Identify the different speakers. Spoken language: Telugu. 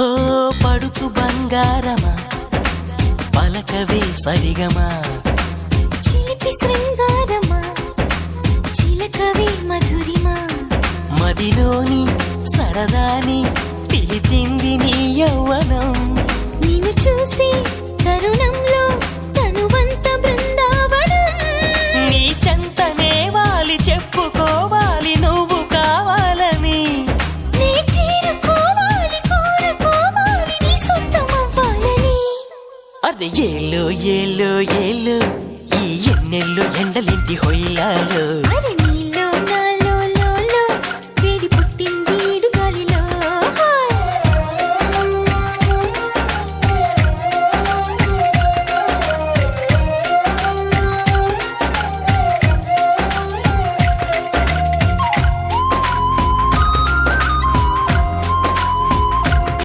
Speaker 1: హో పడుచు బంగారమా పలకవే సరిగమా?
Speaker 2: చిలిపి శృంగారమా చిలకవే మధురిమా?
Speaker 1: మదిలోని అది ఏలో ఏలో ఏలో ఈ ఎన్నెల్లో ఎండలింటి హొయ్యాలో.